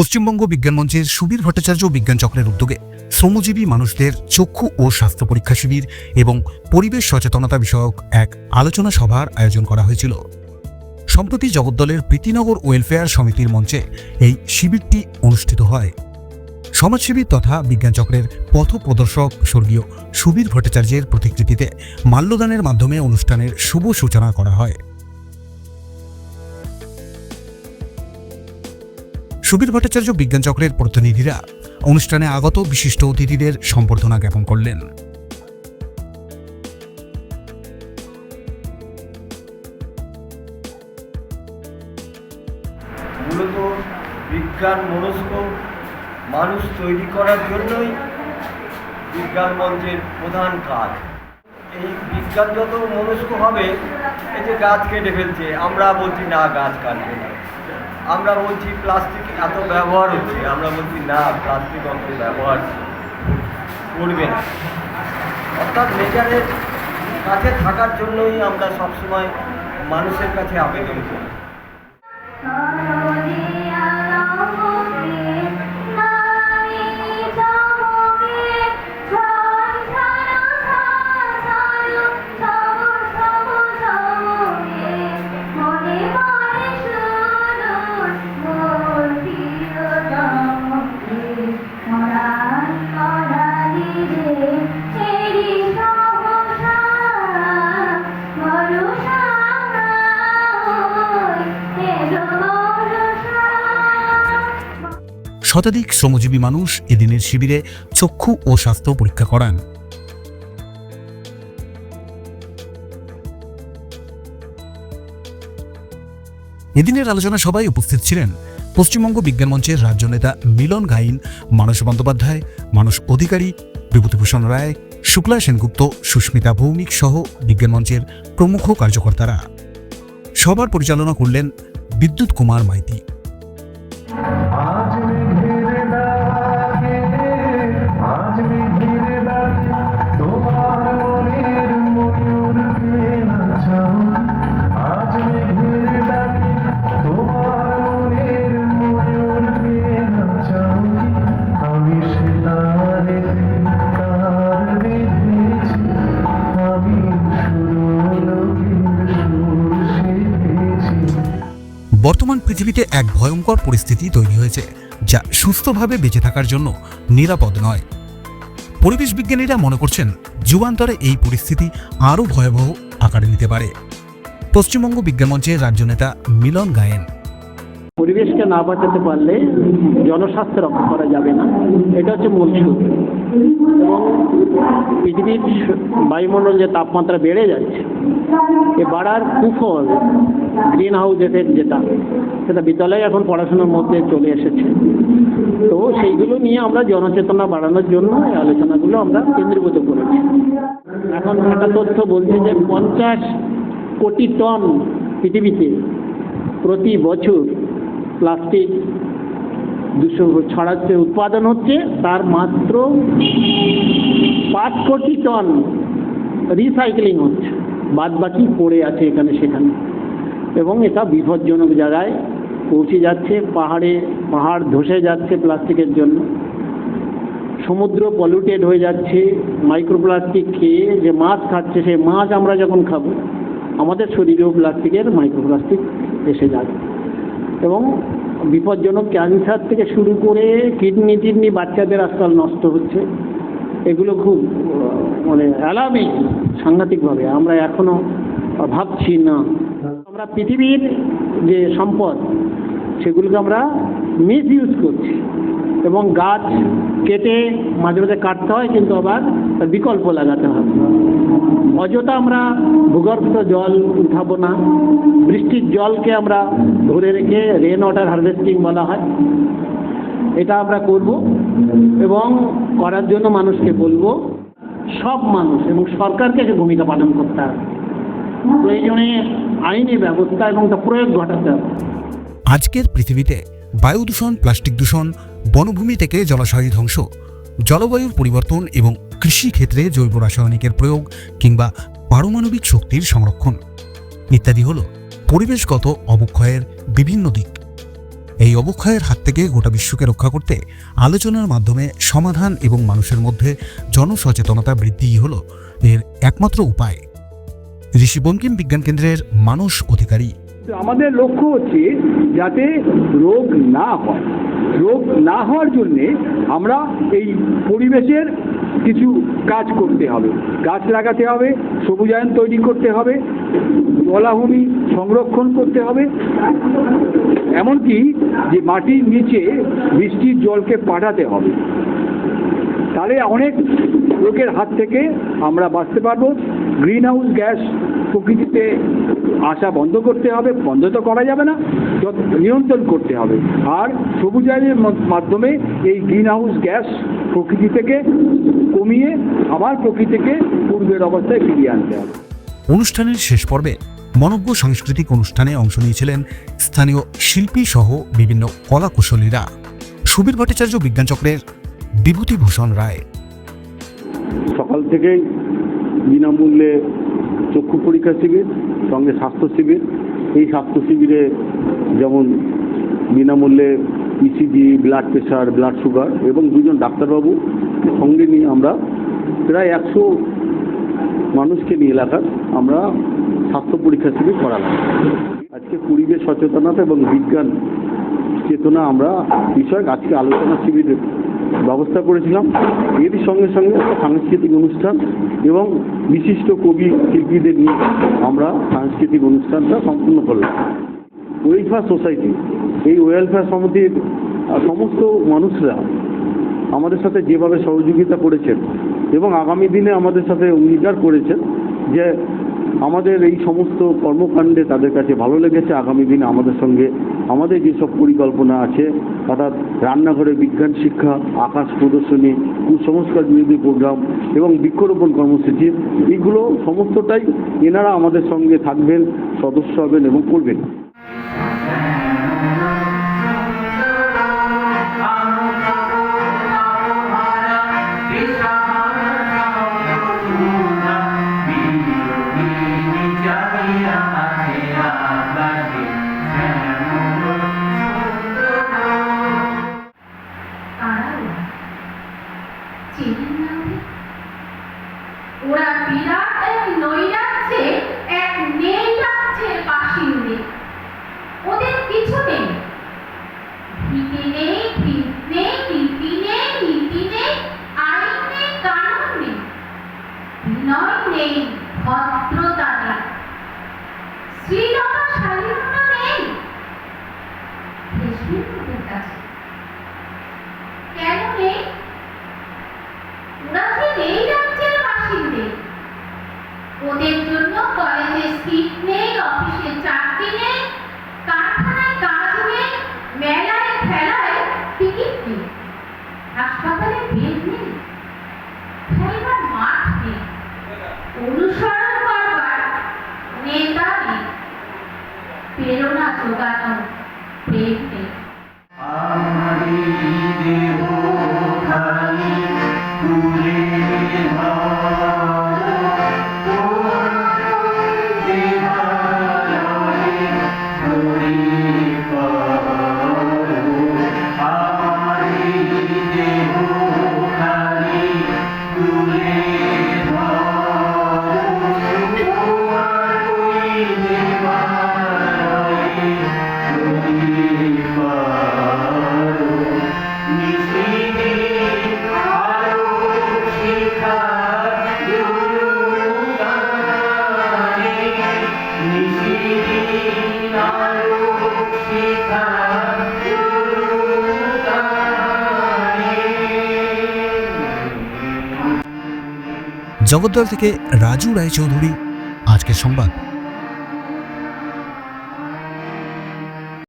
পশ্চিমবঙ্গ বিজ্ঞান মঞ্চের সুবীর ভট্টাচার্য বিজ্ঞান চক্রের উদ্যোগে শ্রমজীবী মানুষদের চক্ষু ও স্বাস্থ্য পরীক্ষা শিবির এবং পরিবেশ সচেতনতা বিষয়ক এক আলোচনা সভার আয়োজন করা হয়েছিল। সম্প্রতি জগদ্দলের প্রীতিনগর ওয়েলফেয়ার সমিতির মঞ্চে এই শিবিরটি অনুষ্ঠিত হয়। সমাজসেবী তথা বিজ্ঞান চক্রের পথ প্রদর্শক স্বর্গীয় সুবীর ভট্টাচার্যের প্রতিকৃতিতে মাল্যদানের মাধ্যমে অনুষ্ঠানের শুভ সূচনা করা হয়। সুবীর ভট্টাচার্য বিজ্ঞান চক্রের প্রতিনিধিরা অনুষ্ঠানে আগত বিশিষ্ট অতিথিদের সম্বর্ধনা জ্ঞাপন করলেন। মূলত বিজ্ঞান মনস্ক মানুষ তৈরি করার জন্যই বিজ্ঞান মঞ্চের প্রধান কাজ। এই বিজ্ঞান যত মনস্ক হবে, এই যে গাছ কেটে ফেলছে, আমরা বলছি না, গাছ কাটবে না। আমরা বলছি প্লাস্টিক এত ব্যবহার হচ্ছে, আমরা বলছি না, প্লাস্টিক অত ব্যবহার করবে না। অর্থাৎ নেচারের কাছে থাকার জন্যই আমরা সবসময় মানুষের কাছে আবেদন করি। শতাধিক শ্রমজীবী মানুষ এদিনের শিবিরে চক্ষু ও স্বাস্থ্য পরীক্ষা করান। এদিনের আলোচনা সভায় উপস্থিত ছিলেন পশ্চিমবঙ্গ বিজ্ঞান মঞ্চের রাজ্য নেতা মিলন গাইন মানস বন্দ্যোপাধ্যায়, মানস অধিকারী বিভূতিভূষণ রায়, শুক্লা সেনগুপ্ত, সুস্মিতা ভৌমিক সহ বিজ্ঞান মঞ্চের প্রমুখ কার্যকর্তারা। সবার পরিচালনা করলেন বিদ্যুৎ কুমার মাইতি। বর্তমান পৃথিবীতে এক ভয়ঙ্কর পরিস্থিতি তৈরি হয়েছে, যা সুস্থভাবে বেঁচে থাকার জন্য নিরাপদ নয়। পরিবেশ বিজ্ঞানীরা মনে করছেন, যুগান্তরে এই পরিস্থিতি আরও ভয়াবহ আকারে নিতে পারে। পশ্চিমবঙ্গ বিজ্ঞান মঞ্চের রাজ্য নেতা মিলন গায়েন। পরিবেশকে না বাঁচাতে পারলে জনস্বাস্থ্য রক্ষা করা যাবে না। এটা হচ্ছে মূল পৃথিবীর বায়ুমণ্ডল যে তাপমাত্রা বেড়ে যাচ্ছে, এ বাড়ার কুফল গ্রিন হাউস এফেক্ট যেটা, সেটা বিদ্যালয়ে এখন পড়াশোনার মধ্যে চলে এসেছে। তো সেইগুলো নিয়ে আমরা জনচেতনা বাড়ানোর জন্য এই আলোচনাগুলো আমরা কেন্দ্রীভূত করেছি। এখন একটা তথ্য বলছে যে পঞ্চাশ কোটি টন পৃথিবীতে প্রতি বছর প্লাস্টিক দূষণ ছড়াচ্ছে উৎপাদন হচ্ছে, তার মাত্র পাঁচ কোটি টন রিসাইক্লিং হচ্ছে। বাদ বাকি পড়ে আছে এখানে সেখানে। এবং এটা বিপজ্জনক জায়গায় পৌঁছে যাচ্ছে, পাহাড়ে, পাহাড় ধসে যাচ্ছে প্লাস্টিকের জন্য। সমুদ্র পলিউটেড হয়ে যাচ্ছে মাইক্রোপ্লাস্টিক খেয়ে যে মাছ খাচ্ছে, সেই মাছ আমরা যখন খাব, আমাদের শরীরেও প্লাস্টিকের মাইক্রোপ্লাস্টিক এসে যাবে। এবং বিপজ্জনক ক্যান্সার থেকে শুরু করে কিডনি টিডনি বাচ্চাদের আজকাল নষ্ট হচ্ছে। এগুলো খুব মানে অ্যালার্মিং সাংঘাতিকভাবে। আমরা এখনও ভাবছি না। আমরা পৃথিবীর যে সম্পদ, সেগুলোকে আমরা মিস ইউজ করছি। এবং গাছ কেটে মাঝে মাঝে কাটতে হয়, কিন্তু আবার বিকল্প লাগাতে হবে অযথা আমরা ভূগর্ভস্থ জল উঠাবো না। বৃষ্টির জলকে আমরা ধরে রেখে রেন ওয়াটার হারভেস্টিং বলা হয়। এটা আমরা করব এবং করার জন্য মানুষকে বলব, সব মানুষ এবং সরকারকে সে ভূমিকা পালন করতে হবে। প্রয়োজনে আইনি ব্যবস্থা এবং তা প্রয়োগ ঘটাতে হবে। আজকের পৃথিবীতে বায়ু দূষণ, প্লাস্টিক দূষণ, বনভূমি থেকে জলাশয় ধ্বংস, জলবায়ুর পরিবর্তন এবং কৃষি ক্ষেত্রে জৈব রাসায়নিকের প্রয়োগ কিংবা পারমাণবিক শক্তির সংরক্ষণ ইত্যাদি হল পরিবেশগত অবক্ষয়ের বিভিন্ন দিক। এই অবক্ষয়ের হাত থেকে গোটা বিশ্বকে রক্ষা করতে আলোচনার মাধ্যমে সমাধান এবং মানুষের মধ্যে জনসচেতনতা বৃদ্ধিই হল এর একমাত্র উপায়। ঋষি বঙ্কিম বিজ্ঞান কেন্দ্রের মানুষ অধিকারী। আমাদের লক্ষ্য হচ্ছে যাতে রোগ না হয়। রোগ না হওয়ার জন্যে আমরা এই পরিবেশের কিছু কাজ করতে হবে। গাছ লাগাতে হবে, সবুজায়ন তৈরি করতে হবে, জলাভূমি সংরক্ষণ করতে হবে। এমনকি যে মাটির নিচে বৃষ্টির জলকে পাঠাতে হবে। তাহলে অনেক রোগের হাত থেকে আমরা বাঁচতে পারব। গ্রিন হাউস গ্যাস প্রকৃতিতে আসা বন্ধ করতে হবে, বন্ধ তো করা যাবে না নিয়ন্ত্রণ করতে হবে। আর সবুজায়নের মাধ্যমে এই গ্রিন হাউস গ্যাস প্রকৃতি থেকে কমিয়ে আবার প্রকৃতিকে পূর্বের অবস্থায় ফিরিয়ে আনতে হবে। অনুষ্ঠানের শেষ পর্বে মনজ্ঞ সাংস্কৃতিক অনুষ্ঠানে অংশ নিয়েছিলেন স্থানীয় শিল্পী সহ বিভিন্ন কলাকুশলীরা। সুবীর ভট্টাচার্য বিজ্ঞানচক্রের বিভূতিভূষণ রায়। সকাল থেকেই বিনামূল্যে চক্ষু পরীক্ষা শিবির, সঙ্গে স্বাস্থ্য শিবির। এই স্বাস্থ্য শিবিরে যেমন বিনামূল্যে ECG blood pressure blood sugar এবং দুজন ডাক্তারবাবু সঙ্গে নিয়ে আমরা প্রায় একশো মানুষকে নিয়ে এলাকার আমরা স্বাস্থ্য পরীক্ষা শিবির করালাম। আজকে পরিবেশ সচেতনতা এবং বিজ্ঞান চেতনা আমরা বিষয়ক আজকে আলোচনা শিবিরের ব্যবস্থা করেছিলাম। এরই সঙ্গে সঙ্গে সাংস্কৃতিক অনুষ্ঠান এবং বিশিষ্ট কবি শিল্পীদের নিয়ে আমরা সাংস্কৃতিক অনুষ্ঠানটা সম্পূর্ণ করলাম। ওয়েলফেয়ার সোসাইটি, এই ওয়েলফেয়ার সমিতির সমস্ত মানুষরা আমাদের সাথে যেভাবে সহযোগিতা করেছেন এবং আগামী দিনে আমাদের সাথে অঙ্গীকার করেছেন যে আমাদের এই সমস্ত কর্মকাণ্ডে তাদের কাছে ভালো লেগেছে। আগামী দিনে আমাদের সঙ্গে আমাদের যেসব পরিকল্পনা আছে, অর্থাৎ রান্নাঘরে বিজ্ঞান শিক্ষা, আকাশ প্রদর্শনী, কুসংস্কার বিরোধী প্রোগ্রাম এবং বৃক্ষরোপণ কর্মসূচি এইগুলো সমস্তটাই এনারা আমাদের সঙ্গে থাকবেন, সদস্য হবেন এবং করবেন। তারাও কেন নেই ওরা যে নেই রাজ্যের বাসিন্দে। ওদের জন্য কলেজে সিট নেই অফিসে চাকরি নেই কারখানায় কাজ নেই মেলায় খেলায় টিকিট নেই। হাসপাতালে বেড নেই খেলবার মাঠ নেই। অনুসরণ Hare জগদ্দল থেকে রাজু রায়চৌধুরী আজকের সংবাদ।